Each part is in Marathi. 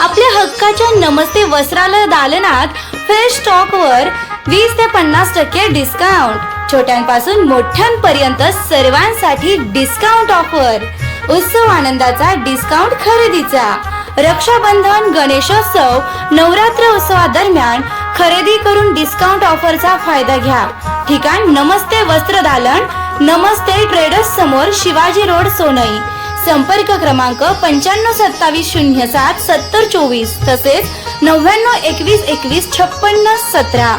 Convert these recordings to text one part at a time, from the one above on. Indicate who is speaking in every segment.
Speaker 1: आपल्या हक्काच्या नमस्ते वस्त्रालय दालनात फ्रेश स्टॉकवर वीस ते पन्नास टक्के डिस्काउंट छोट्यांपासून मोठ्यांपर्यंत सर्वांसाठी डिस्काउंट ऑफर उत्सव आनंदाचा डिस्काउंट खरेदीचा. रक्षाबंधन गणेशोत्सव नवरात्र उत्सवादरम्यान खरेदी करून डिस्काउंट ऑफरचा फायदा घ्या. ठिकाण नमस्ते वस्त्र दालन नमस्ते ट्रेडर्स समोर शिवाजी रोड सोनई. संपर्क क्रमांक पंच्याण्णव सत्तावीस शून्य सात सत्तर चोवीस तसेच नव्याण्णव एकवीस एकवीस छप्पन्न सतरा.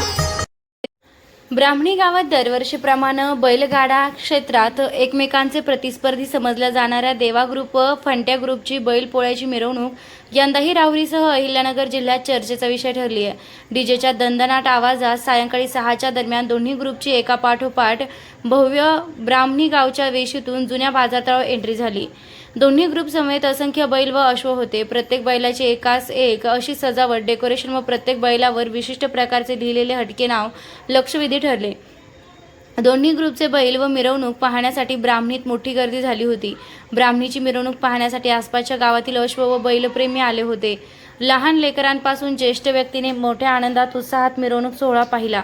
Speaker 1: ब्राह्मणी गावात दरवर्षीप्रमाणे बैलगाडा क्षेत्रात एकमेकांचे प्रतिस्पर्धी समजल्या जाणाऱ्या देवा ग्रुप फंट्या ग्रुपची बैल पोळ्याची मिरवणूक यंदाही राहुरीसह अहिल्यानगर जिल्ह्यात चर्चेचा विषय ठरली आहे. डीजेच्या दंदनाट आवाजात सायंकाळी सहाच्या दरम्यान दोन्ही ग्रुपची एका पाठोपाठ भव्य ब्राह्मणी गावच्या वेशीतून जुन्या बाजारतळावर एंट्री झाली. दोन्ही ग्रुप समेत असंख्य बैल व अश्व होते. प्रत्येक बैलाचे एकास एक अशी सजावट डेकोरेशन व प्रत्येक बैलावर विशिष्ट प्रकारचे लिहिलेले हटके नाव लक्षवेधी ठरले. दोन्ही ग्रुपचे बैल व मिरवणूक पाहण्यासाठी ब्राह्मणीत मोठी गर्दी झाली होती. ब्राह्मणीची मिरवणूक पाहण्यासाठी आसपासच्या गावातील अश्व व बैलप्रेमी आले होते. लहान लेकरांपासून ज्येष्ठ व्यक्तीने मोठ्या आनंदात उत्साहात मिरवणूक सोहळा पाहिला.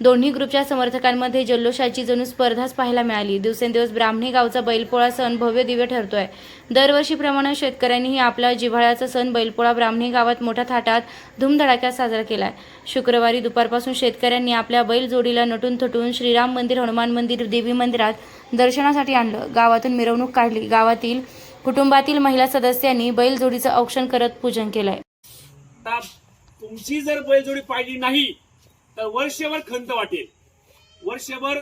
Speaker 1: दोन्ही ग्रुपच्या समर्थकांमध्ये जल्लोषाची जणू स्पर्धाच पाहायला मिळाली. दिवसेंदिवस ब्राह्मणी गावचा बैलपोळा सण भव्य दिव्य ठरतोय. दरवर्षीप्रमाणे शेतकऱ्यांनीही आपला जिव्हाळ्याचा सण बैलपोळा ब्राह्मणी गावात मोठ्या थाटात धूमधडाक्यात साजरा केलाय. शुक्रवारी दुपारपासून शेतकऱ्यांनी आपल्या बैल जोडीला नटून थटून श्रीराम मंदिर हनुमान मंदिर देवी मंदिरात दर्शनासाठी आणलं. गावातून मिरवणूक काढली. गावातील कुटुंबातील महिला सदस्यांनी बैल जोडीचं औक्षण करत पूजन केलंय.
Speaker 2: तुमची जर बैलजोडी पाहिली नाही तर वर्षभर खंत वाटेल. वर्षभर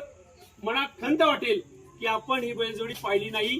Speaker 2: मनात खंत वाटेल की आपण ही बैलजोडी पाहिली नाही.